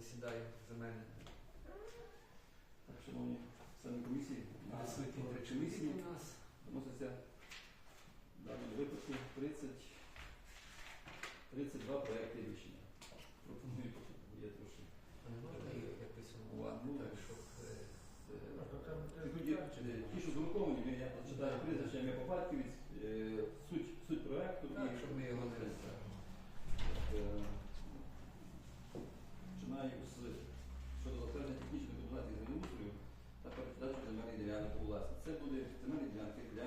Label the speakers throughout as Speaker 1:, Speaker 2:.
Speaker 1: засідає земельне.
Speaker 2: Так, шановні члени комісії,
Speaker 1: Присутні три
Speaker 2: комісії
Speaker 1: у нас.
Speaker 2: вноситься в даному випадку 30, 32 проекти рішення. Пропоную є трошки.
Speaker 1: А не можна їх якось умувати,
Speaker 2: Ну,
Speaker 1: так, щоб е,
Speaker 2: Е, тоді, е, Ті, що друковані, я прочитаю прізвище ім'я по батькові, е, суть, суть проекту
Speaker 1: так, щоб ми його не
Speaker 2: Е, Починаю з щодо затвердження технічної документації землеустрою та передачу земельних ділянок у власність. Це буде земельні ділянки для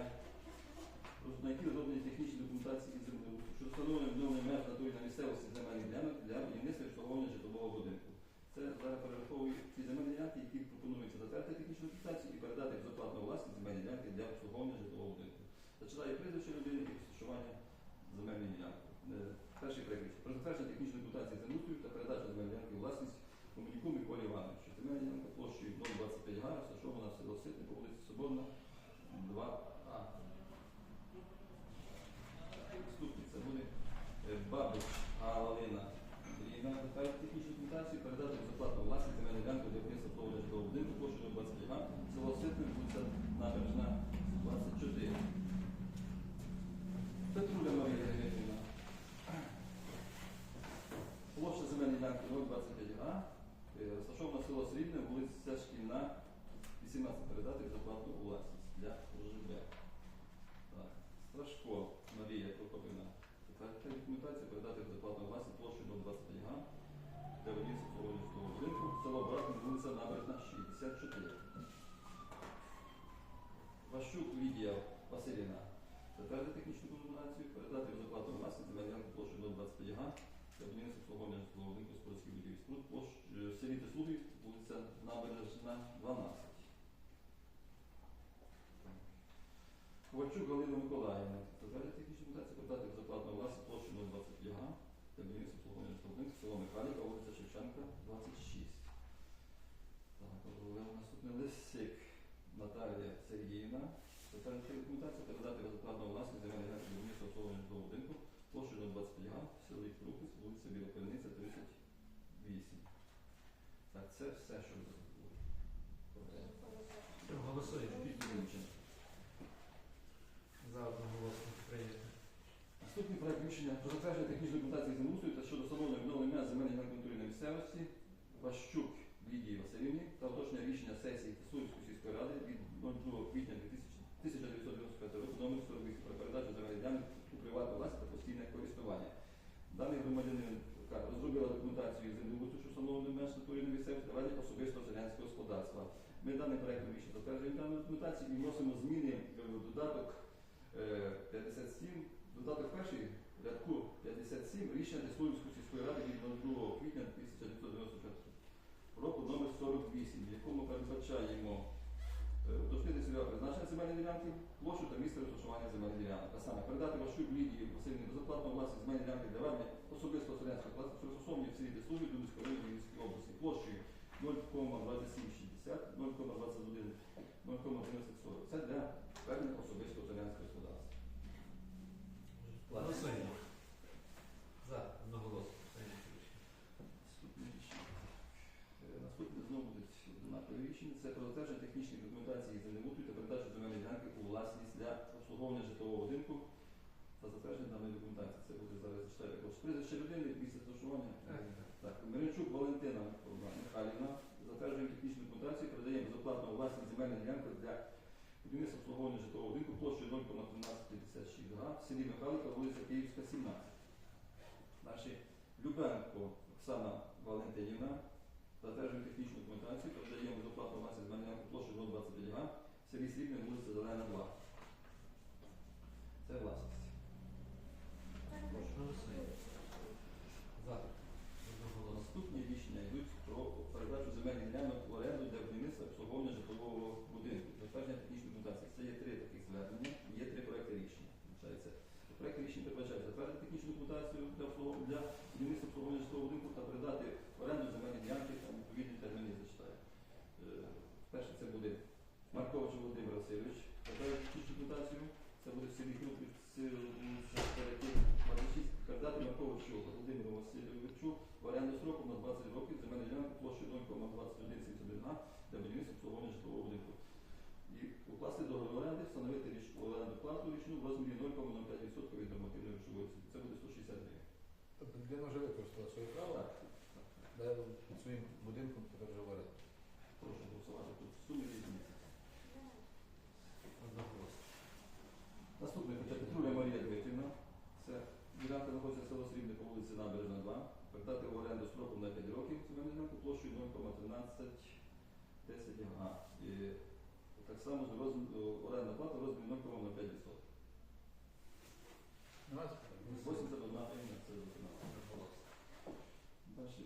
Speaker 2: роз- на які розроблені технічні документації і землеустрою, що встановлення відновлення меж натурі на місцевості земельних ділянок для будівництва і обслуговування житлового будинку. Це зараз перераховую ті земельні ділянки, які пропонуються затвердити технічну і безоплатну власність земельні ділянки для обслуговування житлового будинку. Зачитаю прізвище людини і розташування земельної ділянки. Е, Перший проект. Про затвердження технічної документації землеустрою та передачу земельної ділянки власність Комунікум Миколі Івановичу. Земельна ділянка площею 0,25 га, розташована в село Ситне по вулиці Соборна, 2А. Наступний це буде е, Бабич Галина. Технічну документацію, передати безоплатну власність земельну ділянку для обслуговування житлового будинку площею 0,25 га, село Ситне, вулиця Набережна, 24. Петруля Марія Дмитрівна. Площа земельної ділянки 0,25 га. Е, Розташована село Срібне, вулиця Шкільна, 18 передати безоплатну у власність для ОЖБ. Так. Страшко. Затвердити документацію, передати безоплатну у власність площу 0,25 га для будівництва житлового будинку. Село Братин, вулиця Набережна, 64. Ващук Лідія Василівна. Затвердити технічну документацію, передати безоплатну власність земельну площу 0,25 га для будівництва обслуговування житлового будинку господарських будівель. Споруд е, в селі Теслуги, вулиця Набережна, 12. Ковальчук Галина Миколаївна. Затвердити технічну документацію, передати безоплатну власність площу 0,25 га будівництва обслуговування житлового будинку село Михайлівка, вулиця Шевченка, 26. Так, наступний Лисик Наталія Сергіївна. Затвердити документацію, передати безоплатну власність земельних для будівництва обслуговування житлового будинку площею 0,25 га, село Крупис, вулиця Білокольниця, 38. Так, це все, що
Speaker 1: голосуємо за одноголосно прийняти.
Speaker 2: Наступний проект рішення про затвердження технічної документації землеустрою та щодо встановлення відновлення м'яз земельних ділянок культури на місцевості Ващук Лідії Васильівні та уточнення рішення сесії Тесурської сільської ради від 02 квітня 1995 року номер 48 про передачу земельних ділянок у приватну власність та постійне користування. Даний громадянин розробила документацію землеустрою, що встановлено меж натурі на місцевості ведення особистого селянського господарства. Ми даний проект рішення затверджуємо дану документацію і вносимо зміни в додаток е, 57, додаток перший рядку 57 рішення Тесловської сільської ради від 02 квітня 1995 року номер 48, в якому передбачаємо е, уточнити цільове призначення земельної ділянки, площу та місце розташування земельної ділянки. А саме передати вашу Лідії Васильівні безоплатну власність земельної ділянки для ведення особистого селянського господарства, що розташовані в селі Теслові Дубівської районі Львівської області площею 0,2760, 0,21, 0,1140. Це для особистого селянського господарства.
Speaker 1: Голосуємо. За одноголосно.
Speaker 2: Наступне рішення. Е, Наступне знову буде однакове рішення. Це про затвердження технічної документації землеустрою та передачу земельної ділянки у власність для обслуговування житлового будинку та затвердження даної документації. Це буде зараз зачитаю також прізвище людини, місце розташування.
Speaker 1: Так.
Speaker 2: Мирянчук Валентина Михайлівна. Затверджуємо технічну документацію, передаємо безоплатну у власність земельну ділянку для будівництва обслуговування житлового будинку площею 0,1356 га в селі Михайлика, вулиця Київська, 17. Наші Любенко Оксана Валентинівна. затверджує технічну документацію, передаємо безоплатну власність земельну площею 0,25 га в селі Срібне, вулиця Зелена, 2. Це власність.
Speaker 1: Голосуємо. За одноголосно.
Speaker 2: Наступні рішення йдуть про передачу земельних ділянок в оренду для будівництва обслуговування житлового будинку. Затвердження технічної документації. Це є три таких звернення, є три проекти рішення. Виходить, Проект рішення передбачає затвердити технічну документацію для обслуговування для будівництва обслуговування житлового будинку та передати в оренду земельні ділянки там відповідні терміни зачитаю. Е, Перше це буде Маркович Володимир Васильович. Затвердити технічну документацію. Це буде в селі Крупів, в оренду строком на 20 років земельну ділянку площею 0,2171 га для будівництва обслуговування житлового будинку. І укласти договір оренди, встановити річ оренду плату річну в розмірі 0,05% від нормативної грошової оцінки. Це буде 160 гривень.
Speaker 3: Тобто людина вже використала своє право,
Speaker 2: Так.
Speaker 3: під своїм будинком тепер вже варить.
Speaker 2: Прошу голосувати. Тут суми різні.
Speaker 1: Одноголосно.
Speaker 2: Наступний хоча Петруля Марія Дмитрівна. Це ділянка знаходиться село Срібне по вулиці Набережна 2. Передати в оренду строком на 5 років земельну ділянку площею 0,1310 га. І так само орендна плата в розмірі 0,05%.
Speaker 3: Нема запитань?
Speaker 2: 81 гривня це за 13. Далі.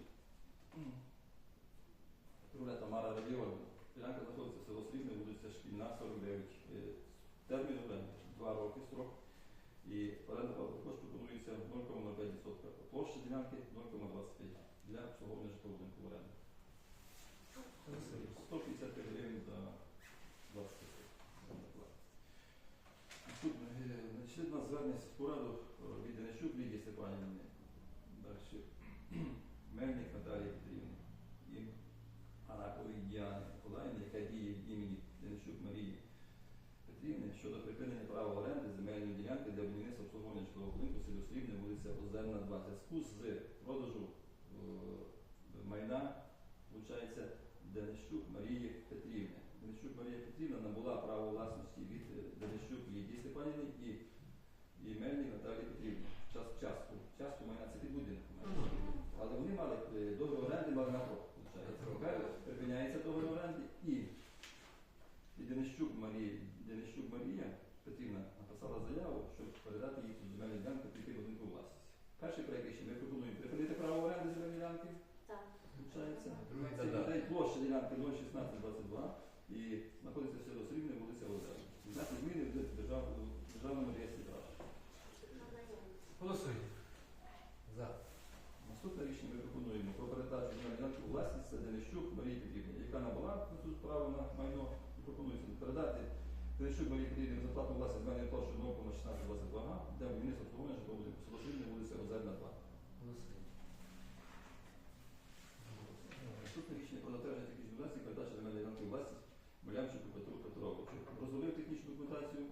Speaker 2: Петруля Тамара Радіоновна. Ділянка знаходиться село Срібне, вулиця Шкільна, 49. Е, Термін оренди 2 роки строк. І оренда також пропонується 0,05%. Площа ділянки 0,25 для обслуговування житлового будинку в оренду. 150 гривень за 20 тисяч. Наступне. е, Значить, у нас звернення сільську раду е, від Денищук Лідії Степанівни. Далі. Мельник Наталії Петрівни. І Анакової Діани Миколаївни, яка діє від імені Денищук Марії Петрівни щодо припинення права оренди земельної ділянки для будівництва обслуговування житлового будинку село Срібне, вулиця Озерна 2. В зв'язку з продажу е, майна, виходить, Денищук Марії Петрівни. Денищук Марія Петрівна набула право власності від е, Денищук Степанівни і, і Мельник Наталії Петрівни. Час, частку, частку майна це під будинком. Але вони мали е, договір оренди мали на крок. Тепер припиняється договір оренди і, і Денищук Марія, Денищук Марія Петрівна написала заяву, щоб передати їй цю земельну ділянку тільки будинку у власність. Перший проект рішення ми пропонуємо припинити право оренди земельної ділянки.
Speaker 4: Так.
Speaker 2: Це площа ділянки 01622 і знаходиться в село Срібне, вулиця Озерна. Знати зміни в державному реєстрі прав.
Speaker 1: Голосуємо. За.
Speaker 2: Наступне рішення ми пропонуємо про передачу на ділянку власність це Денищук Марії Петрівні, яка на тут право на майно і пропонується передати Денищук Марії Петрівні за платну власність земельної площі 0,1622 га для будівництва обслуговування житлового будинку Срібне, вулиця Озерна 2.
Speaker 1: Голосуємо.
Speaker 2: Наступне рішення про затвердження технічної документації передачі земельної ділянки у власність Малямчику Петру Петровичу. Розробив технічну документацію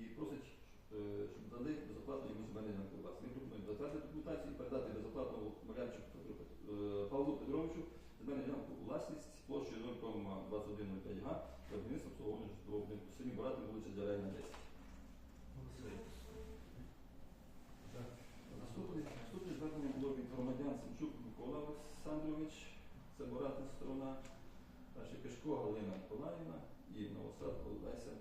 Speaker 2: і просить, е, щоб дали безоплатно йому земельну ділянку у власність. Ми пропонуємо затвердити документацію і передати безоплатно Малямчику Петру Пет- е, Павлу Петровичу земельну ділянку у власність площею 0,2105 га для будівництва обслуговування житлового будинку в селі Барати, вулиця Дярейна 10.
Speaker 1: Голосуємо. За.
Speaker 2: Наступне, наступне звернення було від громадян Семчук Микола Олександрович, це Боратна сторона, далі Кишко Галина Миколаївна і Новосад Олеся,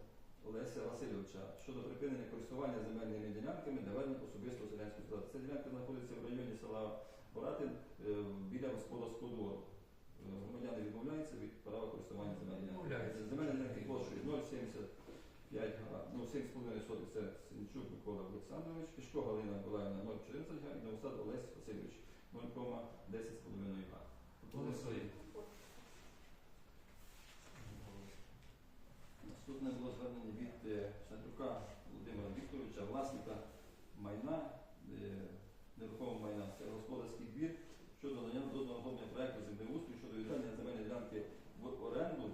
Speaker 2: Олеся Васильовича щодо припинення користування земельними ділянками для ведення особистого селянського. Ця ділянка знаходиться в районі села Боратин е, біля господарського двору. Е, Громадяни відмовляються від права користування
Speaker 1: Відмовляються.
Speaker 2: ділянками. Земельні 0,75 га, ну 7,5 сотих це Сенчук Микола Олександрович, Кишко Галина Миколаївна 0,14 га і Новосад Олесь Васильович 0,10,5 га.
Speaker 1: Голосуємо.
Speaker 2: Наступне було звернення від е, Шатрука Володимира Вікторовича, власника майна, е, нерухомого майна, це господарський двір, щодо надання дозволу на розроблення проекту землеустрою щодо відведення земельної ділянки в оренду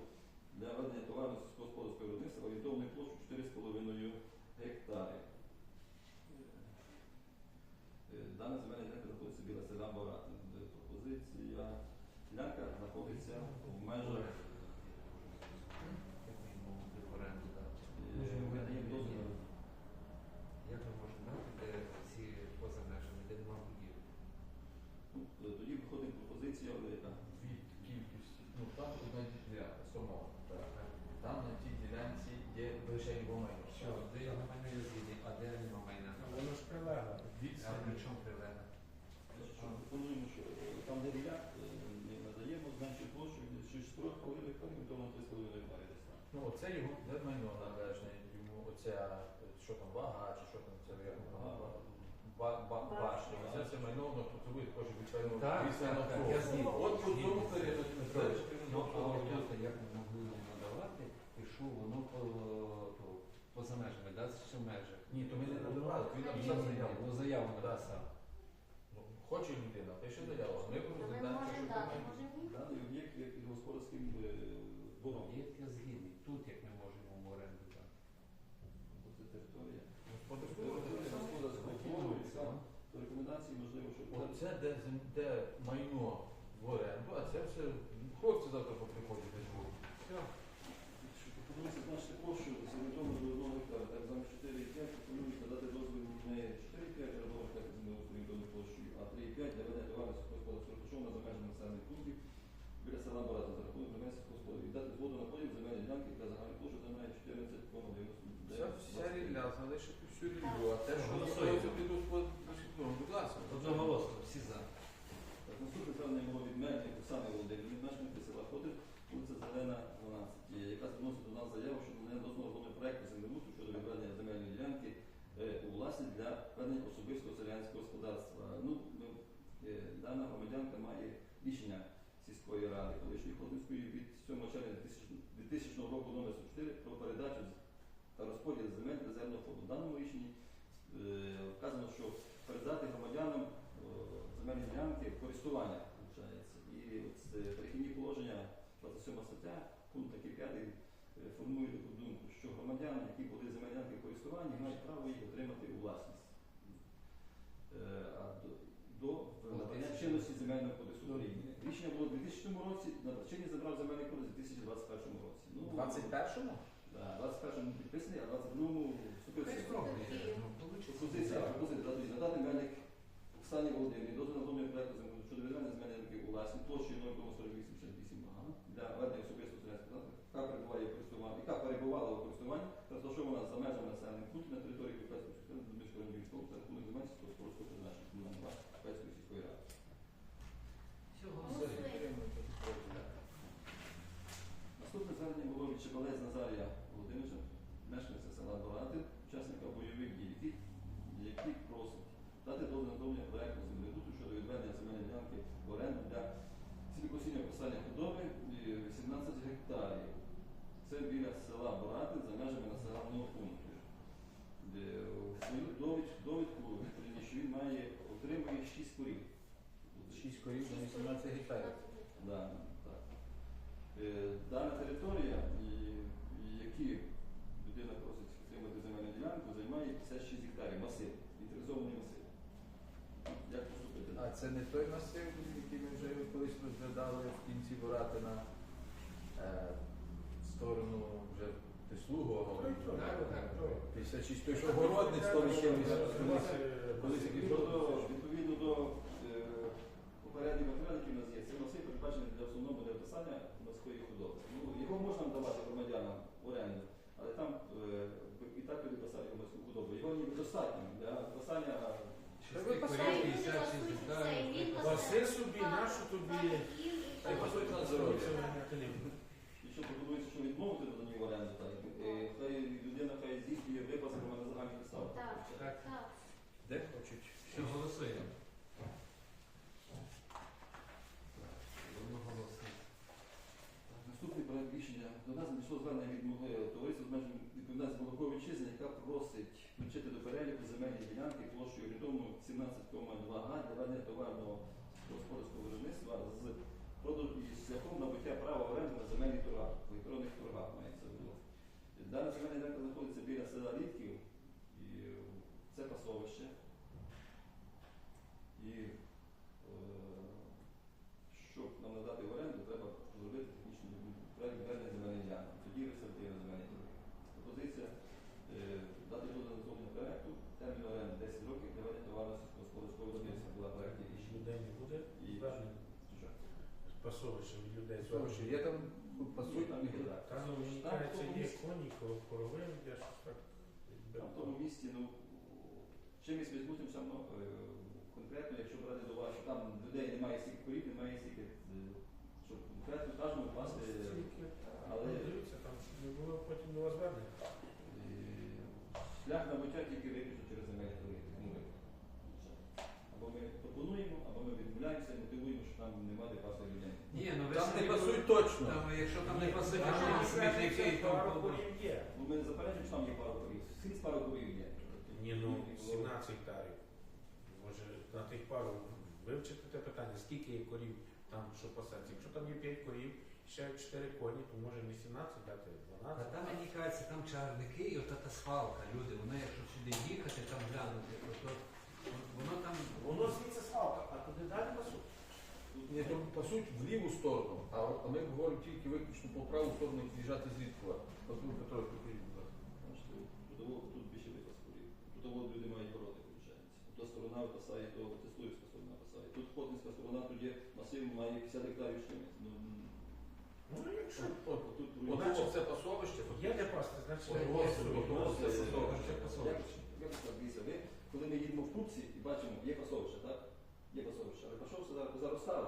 Speaker 2: для ведення товарно сільськогосподарського виробництва орієнтовною площею 4,5 гектари. Е, е, Дана земельна ділянка знаходиться біля села Боратин. Пропозиція ділянка знаходиться в межах
Speaker 1: ми
Speaker 2: дозвіл
Speaker 3: Бо є
Speaker 1: згідний, тут як ми можемо в
Speaker 3: оренду дати. Це територія. То рекомендації
Speaker 4: можливо,
Speaker 3: що
Speaker 4: Оце де,
Speaker 3: де майно в оренду, а це все хлопці завтра поприходять десь будуть.
Speaker 2: Пропонується значити площу орієнтовно до 1 гектара. Так, замість 4,5 пропонується дати дозвіл не 4,5 для 1 гектара землеорієнтовної площі, а 3,5 для ведення товарів сільськогосподарського розташовано за межами населених пунктів біля села Барата за рахунок на сільськогосподарів. І дати згоду на поділ земельної ділянки, яка загальна площа займає 14,99.
Speaker 3: Вся, вся рілля, залишити всю ріллю, а те, що
Speaker 1: Голосуємо.
Speaker 3: під ну, будь ласка.
Speaker 1: Одноголосно, всі за.
Speaker 2: Так, наступне звернення було від Мельник Оксани Володимирівни, мешканки села Ходив, вулиця Зелена, 12, яка звернулася до нас заяву щодо надання дозволу розробленого проекту землеустрою щодо відведення земельної ділянки е, у власність для ведення особистого селянського господарства. Ну, ну, е, дана громадянка має рішення сільської ради колишньої Ходинської від 7 червня 2000 2000 року номер 44 про передачу та розподіл земель резервного фонду. В даному рішенні е, вказано, що передати громадянам е, земельні ділянки користування, виходить. І от перехідні положення 27 стаття, пункт такий 5 е, формує таку думку, що громадяни, які були земельні ділянки в мають право їх отримати у власність. Е, А до, до набрання чинності земельного кодексу України. Рішення було у 2000 році, на чинність забрав земельний кодекс у 2021 році. Ну,
Speaker 3: У 21-му?
Speaker 2: Да, 21-му підписаний, а 22-му вступив в силу. Пропозиція, пропозиція дати надати мельник Оксані Володимирівні дозвіл на зовні проекту землі щодо відведення земельної у власні площею 0,4868 га для ведення особистого селянського господарства, яка перебуває в користуванні, яка перебувала у користуванні та розташована за межами населених пунктів на території Кавказької сільської ради Дубинського району Львівського за рахунок земель сільськогосподарського призначення комунального власності Кавказької сільської ради.
Speaker 1: Все, голосуємо.
Speaker 2: Наступне звернення було від Чебалець Назарія Володимировича, мешканця села Барати, учасника бойових дій, який, який просить дати дозвіл на зовнення проекту землеустрою щодо відведення земельної ділянки в оренду для сількосіння посадання худоби е, 18 гектарів. Це біля села Барати за межами населеного пункту. Де в свою довід- довідку відповідні, що він має отримує 6 корів.
Speaker 3: 6 корів на 18 гектарів.
Speaker 2: Да, так. Е, Дана територія, і, і які людина просить отримати земельну ділянку, займає 56 гектарів масив, інтеризований масив. Як поступити?
Speaker 3: А це не той масив, який ми вже колись розглядали в кінці ворати на е, сторону вже Теслугого.
Speaker 1: Так, так, так.
Speaker 3: 56 той, що городник 100 чимось. Колись якийсь
Speaker 2: Відповідно до, відповідно до е, попередніх матеріалів, які в нас є, цей масив передбачений для основного для вписання морської худоби. Ну, його можна давати громадянам в оренду, але там е, і так люди писали його морську худобу. Його ніби достатньо для вписання
Speaker 1: Шести
Speaker 3: Та ви
Speaker 1: корів,
Speaker 3: поставите,
Speaker 1: 56 гектарів.
Speaker 4: Васи собі, нашу тобі.
Speaker 2: Якщо пропонується, що відмовити надані в оренду, так, е, хай людина хай здійснює випас на загальні підстави.
Speaker 5: Так.
Speaker 1: Так.
Speaker 3: Де хочуть?
Speaker 1: Все, голосуємо. Одноголосно.
Speaker 2: Наступний проект рішення до нас надійшло звернення від товариства з межами відповідальності молокової вітчизни, яка просить включити до переліку земельні ділянки площею орієнтовно 17,2 га для ведення товарного господарського виробництва з продажу і шляхом набуття права оренди на земельні торгах, в електронних торгах мається виду. Дана земельна ділянка знаходиться біля села Літків, і це пасовище. І е, щоб нам надати в оренду, треба зробити технічний проект відведення земельної ділянки. Тоді ресурсивна земельні ділянки. Пропозиція е, дати дозвіл на зовні проекту, термін оренди 10 років для ведення товарно сільськогосподарського виробництва була проекті рішення.
Speaker 4: Людей не буде
Speaker 2: І
Speaker 4: звернень.
Speaker 2: що?
Speaker 4: Пасовище від людей звернень.
Speaker 3: є там пасуть
Speaker 2: Там є, так.
Speaker 4: Та ну мені кажеться, є коні, коро- корови, де щось так.
Speaker 2: Там в тому місці, ну, чимось візьмутимося, ну, е, конкретно, якщо брати до уваги, що там людей немає стільки корів, немає стільки, е, щоб конкретно кожному впасти, але
Speaker 4: Ну, Дивіться, там не було потім до вас звернення.
Speaker 2: е, шлях набуття тільки виключно через земельні торги. Або ми пропонуємо, або ми відмовляємося, мотивуємо, що там нема де пасти людей.
Speaker 1: Ні, ну ви
Speaker 3: Там не пасують точно.
Speaker 1: Там, якщо там не
Speaker 4: є.
Speaker 2: Ну, ми не заперечуємо, що там є пару корів. Скрізь пару корів є.
Speaker 4: Ні, ну 17 гектарів. На тих пару вивчити те питання, скільки є корів там, що пасеться. Якщо там є 5 корів, ще 4 коні, то може не 17 дати,
Speaker 1: А
Speaker 4: 12.
Speaker 1: там мені кажеться, там чарники і ота та свалка, люди, вони якщо сюди їхати, там глянути, то, то Воно там
Speaker 4: Воно звідси свалка, а туди далі пасуть.
Speaker 3: Ні, то по суті в ліву сторону, а, а ми говоримо тільки виключно по праву сторону звідки. От ви Петро, покажіть, будь ласка.
Speaker 2: Бачите, тут, тут більше випас корів. Тут от люди мають сторона випасає, то Теслуївська сторона випасає. Тут Хотинська сторона, тут є масив, має 50 гектарів шлюмиць. Ну,
Speaker 4: Ну, якщо
Speaker 2: тут
Speaker 3: от це пасовище, то
Speaker 4: є де пасти, значить є собі.
Speaker 3: це пасовище,
Speaker 1: це пасовище.
Speaker 2: Як так дивіться, ви, коли ми їдемо в Крупці і бачимо, є пасовище, так? Є пасовище, але пасовище зараз заростали.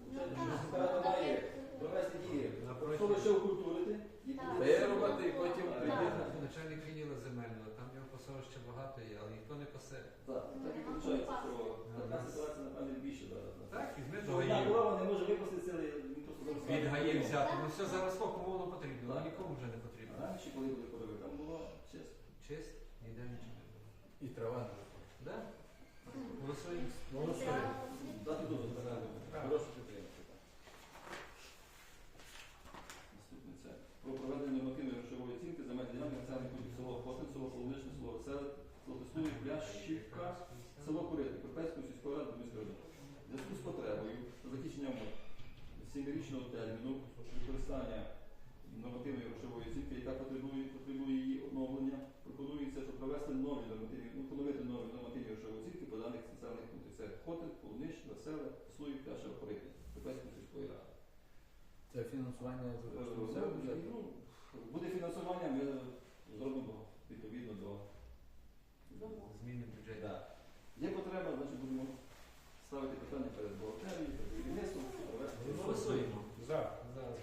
Speaker 2: Виходить, що сільська має провести дії. Пасовище окультурити і
Speaker 5: Так.
Speaker 3: вирубати і потім
Speaker 5: Так.
Speaker 3: прийти.
Speaker 1: начальник відділу земельного, пасовище багато є, але ніхто не пасе.
Speaker 2: Так, так і виходить, що така ситуація, напевне, більше зараз.
Speaker 1: Так, візьми до
Speaker 2: одна
Speaker 1: гаїв.
Speaker 2: корова не може випустити цілий, він просто заростає.
Speaker 1: Від гаїв взяти. Ну все зараз кому воно потрібно,
Speaker 2: Так.
Speaker 1: нікому вже не потрібно.
Speaker 2: Раніше, коли були корови, там було чесно.
Speaker 1: Честь, ніде нічого не було.
Speaker 3: І трава.
Speaker 1: Да? Голосуємо.
Speaker 2: Дати дозвіл.
Speaker 1: Так.
Speaker 2: Прошу підтримати. Наступне це про проведення нормативної грошової оцінки земельної ділянки національних село Хотин, село Полуничне, село Веселе, село Теслує, Плящівка, село Курити, Кропецької сільської ради Дмитрської району. В зв'язку з потребою та закінченням сімирічного терміну використання нормативної грошової оцінки, яка потребує, потребує її оновлення, пропонується, щоб провести нові нормативні, ну, поновити нові нормативні грошові оцінки по даних соціальних пунктів. Це Хотин, Полунич, Веселе, Теслує, Плящева, Курити, Кропецької сільської ради.
Speaker 3: Це фінансування з
Speaker 2: Е,
Speaker 3: місцевого бюджету.
Speaker 2: ну, Буде фінансування, ми зробимо відповідно до.
Speaker 1: Зміни в бюджеті.
Speaker 2: Да. Є потреба, значить будемо ставити питання перед бухгалтерією, перед керівництвом, провести.
Speaker 1: Голосуємо.
Speaker 4: За.
Speaker 1: Зараз.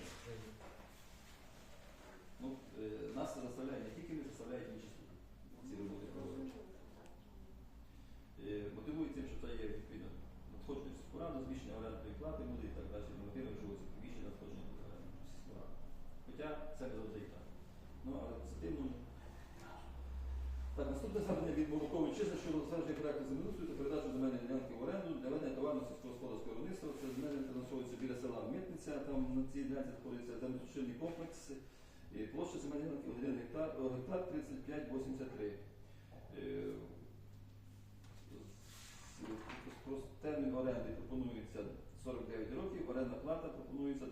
Speaker 2: Ну, е, нас це заставляє, не тільки не заставляють інші служби ці роботи проводити. Е, Мотивують тим, що це є відповідно надходження в сільську раду, збільшення орендної плати буде і так далі, нормативно вживу це збільшення надходження в сільську раду. Хоча це не завжди і так. Ну, але позитивно. Так, наступне звернення від Молокової Чизни щодо затвердження проекту землеустрою та передачу земельної ділянки в оренду для ведення товарно сільськогосподарського виробництва. Це земельне фінансується біля села Митниця, там на цій ділянці знаходиться землесушильний комплекс. І площа земельної ділянки 1 гектар, о, гектар 35,83. Е, Термін оренди пропонується 49 років, орендна плата пропонується 12%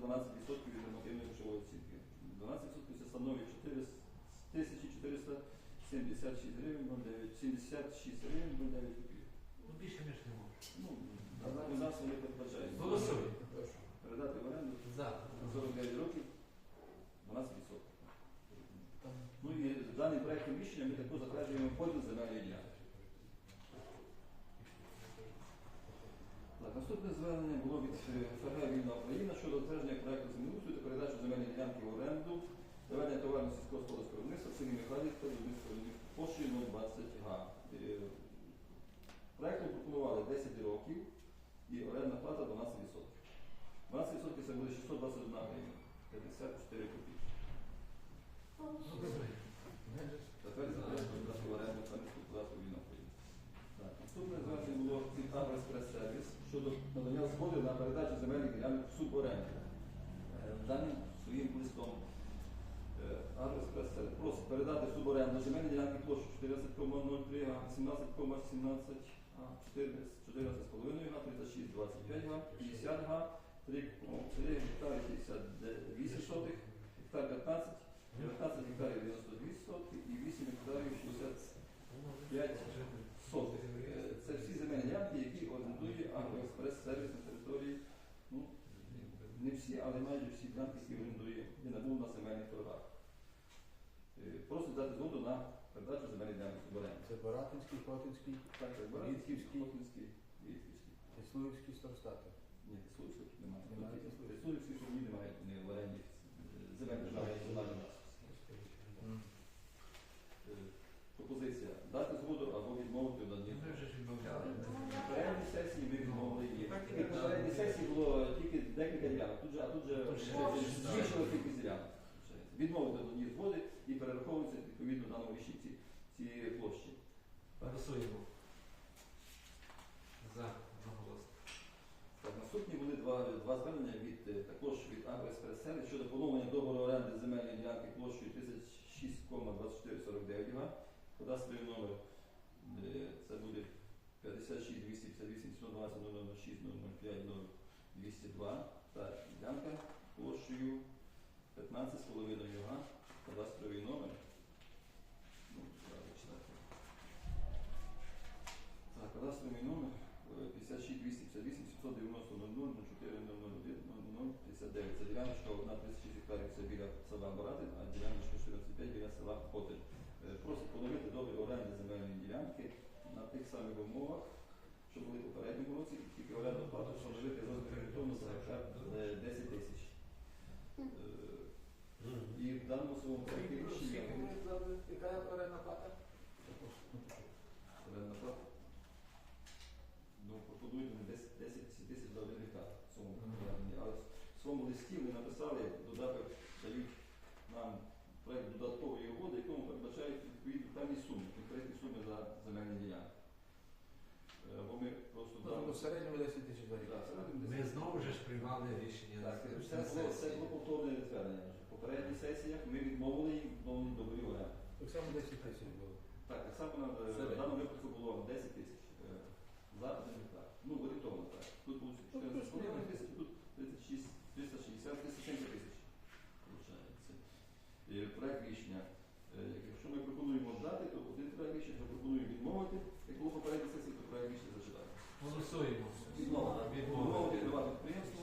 Speaker 2: від нормативної грошової оцінки. 12% це становить 1476 гривень 09, 76 гривень 09 копійок.
Speaker 1: Ну більше ми ж не можемо.
Speaker 2: Ну, у нас вони передбачають.
Speaker 1: Голосуємо.
Speaker 2: Передати в оренду
Speaker 1: За.
Speaker 2: на 49 років 12%. Ну і даним проектом рішення ми також затверджуємо поділ земельної ділянки. Так, наступне звернення було від е, ФРГ Вільна Україна щодо затвердження проекту землеустрою та передачу земельної ділянки в оренду, доведення товарно сільськогосподарського виробництва в селі Михайлівка Дмитрової площею 020 га. Е, Проектом пропонували 10 років і орендна плата 12%. 12% це буде 621 гривня, 54 копійки. Затвердити проект в оренду та міського Вільна Україна. Так, Наступне звернення було від Агроспрес-сервіс щодо надання згоди на передачу земельних ділянок в суборенду. Е, Даним своїм листом е, просить передати в суборенду земельні ділянки площу 14,03 га, 17,17 га, 14,5 га, 36,25 га, 50 га, 3 гектари 58 сотих, гектар 15, 19 гектарів 92 сотки і 8 гектарів 65 сотих. Це всі земельні ділянки, які орендує Агроекспрес-сервіс на території, ну, не всі, але майже всі ділянки, які орендує і набув на земельних торгах. Е, Просить дати згоду на передачу земельних ділянок в оренду.
Speaker 3: Це Баратинський, Хотинський,
Speaker 2: Так, так, Баранівський, Хотинський, Вітківський.
Speaker 3: Теслуївський старостати.
Speaker 2: Ні, Тисуївський немає.
Speaker 3: Немає
Speaker 2: Тисуївський ні немає в оренді земель державної національної Е, Пропозиція дати згоду або відмовити в наданні.
Speaker 1: Ми вже ж відмовляли.
Speaker 2: На передній сесії ми відмовили її.
Speaker 1: Так,
Speaker 2: Тільки На передній сесії було тільки декілька ділянок, тут же, а тут же
Speaker 1: Тут ще
Speaker 2: вже
Speaker 1: більше, так.
Speaker 2: збільшили кількість ділянок. Відмовити до однієї згоди і перераховуються відповідно даному рішенні ці, ці площі.
Speaker 1: Голосуємо. За. Одноголосно.
Speaker 2: Так, наступні були два, два звернення від е, також від Агроекспрес-сервіс щодо поновлення договору оренди земельної ділянки площею 36,2449 га. Кадастровий номер е, це буде 56 258 120 006 005 0202 та ділянка площею 15,5 га, кадастровий номер. Ну. Так, кадастровий номер е, 56 258 790 00 04 001 059. Це діляночка одна 36 гектарів, це біля села Баратин, а діляночка 14,5 біля села Хотель. Е, Просить поновити договір оренди земельної ділянки на тих самих умовах, що були в попередньому році, тільки оренду плату встановити розмір орієнтовно за гектар е, 10 тисяч. І в даному своєму проєкті рішення
Speaker 3: Яка оренда плата?
Speaker 2: орендна плата. Ну, пропонують вони 10 10 тисяч за один гектар в цьому
Speaker 3: Мгм.
Speaker 2: Але в своєму листі вони написали, додаток дають нам проєкт додаткової угоди, якому передбачають відповідні певні суми, конкретні суми за земельні ділянки. Е, Бо ми просто
Speaker 3: Ну, тобто в середньому 10 тисяч за
Speaker 1: Ми знову ж приймали рішення
Speaker 2: Так, це було, це було повторне звернення. Попередніх сесіях ми відмовили їм відновлені договорів оренди.
Speaker 3: Так само 10 тисяч було.
Speaker 2: Так, так само на, е, в даному випадку було 10 тисяч е, за один гектар. Ну, орієнтовно так. Тут було
Speaker 3: Ну,
Speaker 2: 14,5 тисяч, тут 36, 360, 370 тисяч. Получається. І проект рішення. е, Якщо ми пропонуємо дати, то один проект рішення, якщо пропонуємо відмовити, як було попередній сесії, то проект рішення зачитати.
Speaker 1: Голосуємо.
Speaker 2: Відмовити.
Speaker 1: Відмовити.
Speaker 2: Відмовити підприємство.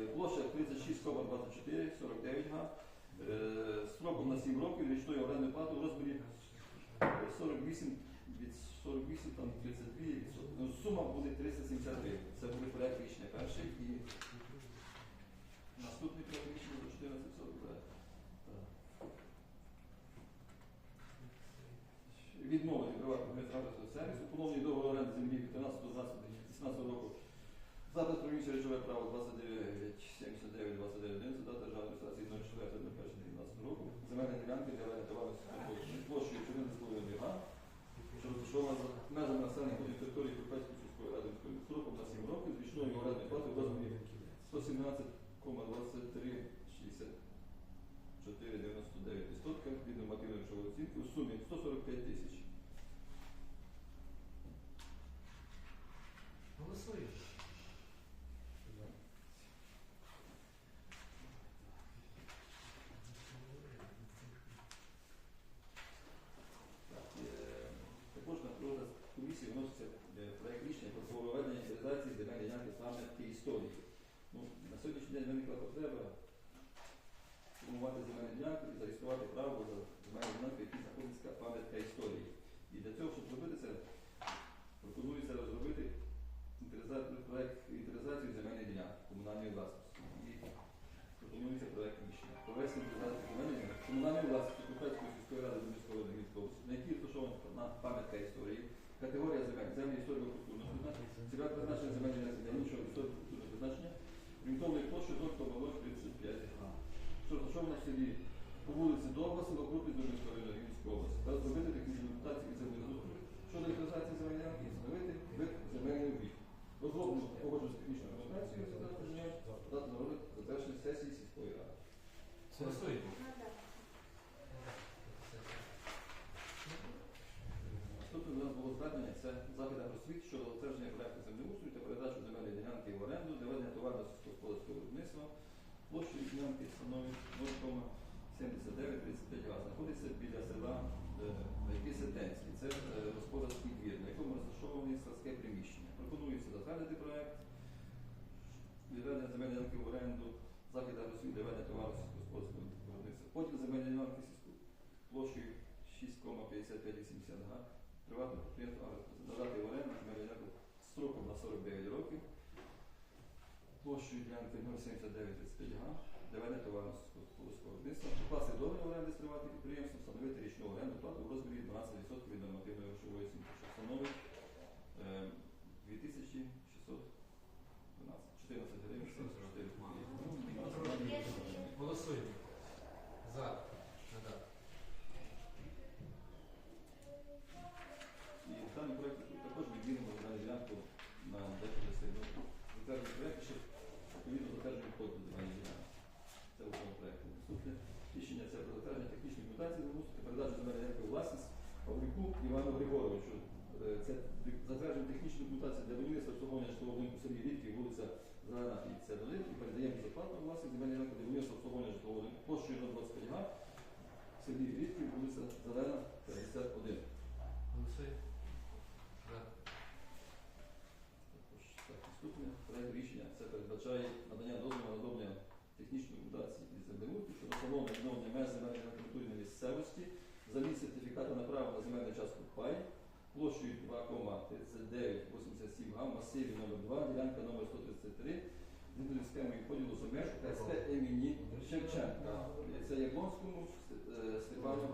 Speaker 2: Е, Площа 36,24, 49 га. Е, Строком на 7 років, річною орендною платою в розмірі е, 48 від 48 там 32. Ну, сума буде 370 гривень. Це буде проект рішення перший і наступний проект рішення за 14 буде. Відмовити приватному сервісу, поновлення договору оренди землі від 13 до 18 року Запит про інше речове право 29 79 29 11, дата державної реєстрації 04 2012 року. Земельна ділянка для орендувалися площею 14,5 га, що розташована за населених пунктів території Купецької сільської ради строком на 7 років з річною орендної плати в розмірі 117,23 64 99 відсотка від нормативної грошової оцінки у сумі 145 тисяч.
Speaker 1: Голосуємо.
Speaker 2: Так, е, Також на розгляд комісії виноситься е, проект рішення про проведення інвентаризації земельної ділянки пам'ятки історії. Ну, на сьогоднішній день виникла потреба сформувати земельну ділянку і зареєструвати право за земельну ділянку, в якій знаходиться пам'ятка історії. І для цього, щоб зробити це, пропонується розробити інвентаризацію, проект інвентаризацію земельної ділянки комунальної власності. І пропонується проект рішення. Провести інвентаризацію земельної ділянки комунальної власності Купецької сільської ради Донецької Львівської області, на якій розташована одна пам'ятка історії, категорія земель, землі історико-культурного цільове призначення земельної ділянки для іншого призначення, орієнтовною площею 0,035 га, що розташована в селі по вулиці Довга, село Крупець Донецької району Львівської області, та зробити технічну документацію від землеустрою щодо реалізації земельної ділянки і встановити вид земельний об'єкт. Розроблено погоджується технічну документацію, дати на розгляд затвердження сесії сільської ради.
Speaker 1: Голосуємо.
Speaker 2: Наступне звернення це захід просвіт щодо затвердження проекту землеустрою та передачу земельної ділянки в оренду для ведення товарного сільськогосподарського виробництва. Площею ділянки становить 0,7935 га. Знаходиться біля села Байки Сетенський. Це е, господарський двір, на якому розташований складське приміщення. Пропонується затвердити проект відведення земельної ділянки в оренду, захід просвіт для ведення товарного сільськогосподарського виробництва. Поділ земельної ділянки площею 6,5580 га приватне підприємство надати в оренду земельну строком на 49 років, площею ділянки 07935 га, для ведення товарного сільськогосподарського виробництва, покласти договір оренди встановити річну оренду плату в розмірі 12% від нормативної грошової оцінки, що становить е, 2612 14 гривень 74 копійки.
Speaker 1: Голосуємо. За.
Speaker 2: Павлюку Івану Григоровичу. Е, це затверджує технічну документацію для будівництва обслуговування житлового будинку селі Рідків, вулиця Зелена, 51 і передаємо зарплату власник земельний ринку для будівництва обслуговування житлового будинку площею 25 га, в селі Рідків, вулиця Зелена, 51. Так, наступне проєкт рішення. Це передбачає надання дозволу на розроблення технічної мутації і ЗБУ щодо встановлення відновлення меж земельної культурної місцевості замість сертифіката на право на земельну частку пай площею 2,3987 га в масиві номер 2 ділянка номер 133 згідно зі схемою поділу земель СТ імені Шевченка. Це Яблонському е, Степану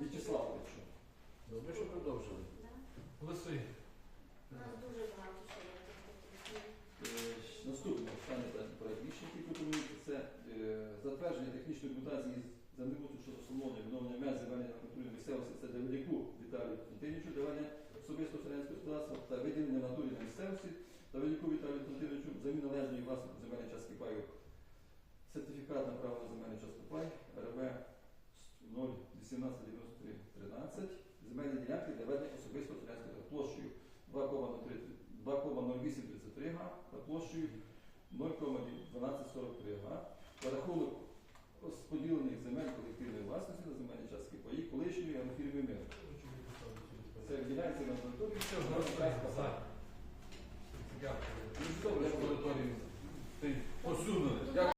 Speaker 2: В'ячеславовичу.
Speaker 3: Добре, що продовжили.
Speaker 5: У нас дуже багато
Speaker 2: Е, Наступне останнє та- проект рішення, який пропонується, це е, затвердження технічної документації з землеустрою щодо встановлення відновлення земельної на культурі місцевості це Давидяку Віталію Константиновичу, давання особисто селянського господарства та виділення натурі на місцевості. Давидяку Віталію Константиновичу замін належної власнику земельної частки паю сертифікат на право на земельну частку пай РВ 0189313 земельні ділянки для ведення особистого селянського площею. 2,03 2,0833 га та площею 0,1243 га. За рахунок поділених земель колективної власності на земельні частки паї колишньої анофірми мир.
Speaker 3: Це
Speaker 2: відділяється на території, ну, що
Speaker 1: Дякую.
Speaker 3: Посунули. Ну,